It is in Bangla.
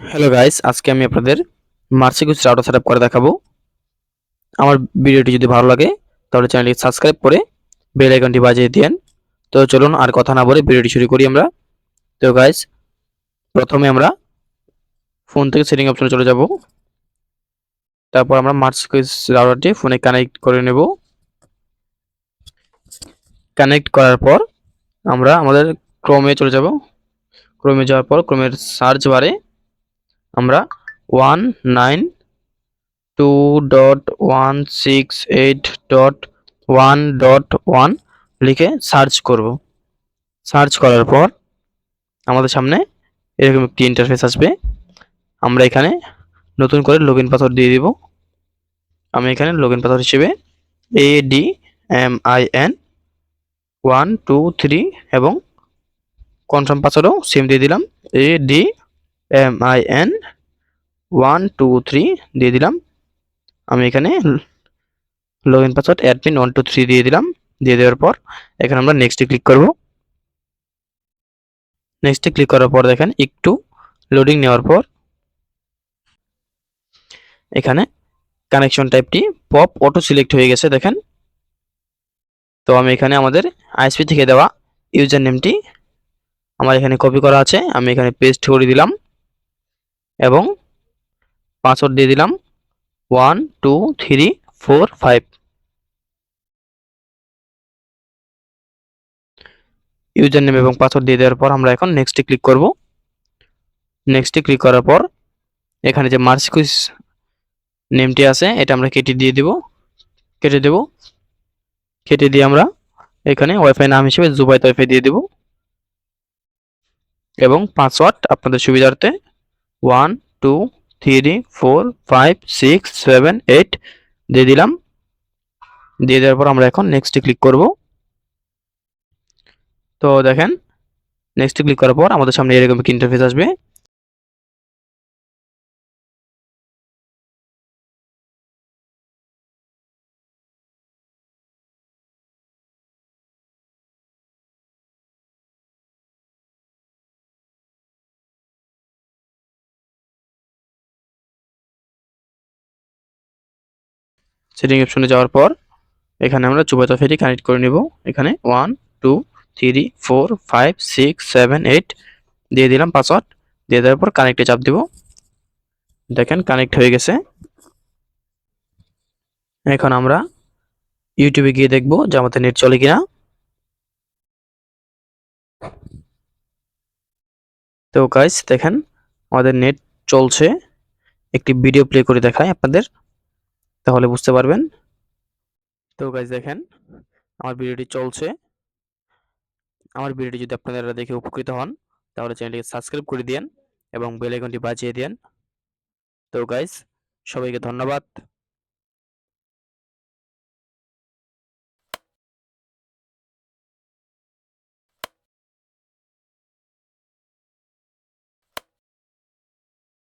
হ্যালো গাইস আজকে আমি আপনাদের মার্সিকুস রাউটার সেটআপ করে দেখাবো। আমার ভিডিওটি যদি ভালো লাগে, তাহলে চ্যানেলটি সাবস্ক্রাইব করে বেল আইকনটি বাজিয়ে দিন তো চলুন, আর কথা না বলে ভিডিওটি শুরু করি আমরা। তো গাইস প্রথমে আমরা ফোন থেকে সেটিং অপশনে চলে যাব। তারপর আমরা মার্সিকুস রাউটারটি ফোনে কানেক্ট করে নেব। কানেক্ট করার পর আমরা আমাদের ক্রোমে চলে যাব। ক্রোমে যাওয়ার পর ক্রোমের সার্চ বারে আমরা one nine two dot one six eight dot one dot one লিখে সার্চ করব। সার্চ করার পর আমাদের সামনে এরকম একটি ইন্টারফেস আসবে। আমরা এখানে নতুন করে লগ ইন পাসওয়ার্ড দিয়ে দিব। আমি এখানে লগ ইন পাসওয়ার্ড হিসেবে A D M I N one two three এবং কনফার্ম পাসওয়ার্ডও সেম দিয়ে দিলাম। A D M I N one two three দিয়ে দিলাম। আমি এখানে log in password admin one two three দিয়ে দিলাম। দিয়ে দেওয়ার পর এখানে আমরা নেক্সটে ক্লিক করব। নেক্সটে ক্লিক করার পর দেখেন একটু লোডিং নেওয়ার পর এখানে কানেকশন টাইপটি পপ অটো সিলেক্ট হয়ে গেছে দেখেন। তো আমি এখানে আমাদের আইএসপি থেকে দেওয়া ইউজার নেমটি আমার এখানে কপি করা আছে। আমি এখানে পেস্ট করে দিলাম। এবং পাসওয়ার্ড দিয়ে দিলাম one two three four five user name এবং পাসওয়ার্ড দিয়ে দেওয়ার পর আমরা এখন নেক্সটে ক্লিক করব। নেক্সটে ক্লিক করার পর এখানে যে মার্সিকুইস নেমটি আছে, এটা আমরা কেটে দিয়ে দিব। কেটে দেব। কেটে দিয়ে আমরা এখানে ওয়াইফাই নাম হিসেবে জুবাইত ওয়াইফাই দিয়ে দেব। এবং পাসওয়ার্ড আপনাদের সুবিধার্থে one, two, three, four, five, six, seven, eight দিয়ে দিলাম। দিয়ে দেওয়ার পর আমরা এখন নেক্সটে ক্লিক করব। তো দেখেন নেক্সটে ক্লিক করার পর আমাদের সামনে এরকম একটি ইন্টারফেস আসবে। সেটিং অপশনে যাওয়ার পর, এখানে আমরা চুবাতা ফেরি কানেক্ট করে নেব। এখানে one two three four five six seven eight দিয়ে দিলাম পাসওয়ার্ড দিয়ে দেওয়ার পর কানেক্টে চাপ দিব। দেখেন কানেক্ট হয়ে গেছে। এখন আমরা ইউটিউবে গিয়ে দেখব যে আমাদের নেট চলে কিনা। তো গাইস দেখেন আমাদের নেট চলছে। একটি ভিডিও প্লে করে দেখায় আপনাদের। তাহলে বুঝতে পারবেন। তো গাইজ দেখেন, আমার ভিডিওটি চলছে। আমার ভিডিওটি যদি আপনারা দেখে উপকৃত হন, তাহলে চ্যানেলটিকে সাবস্ক্রাইব করে দিন এবং বেল আইকনটি বাজিয়ে দিন তো গাইজ সবাইকে ধন্যবাদ।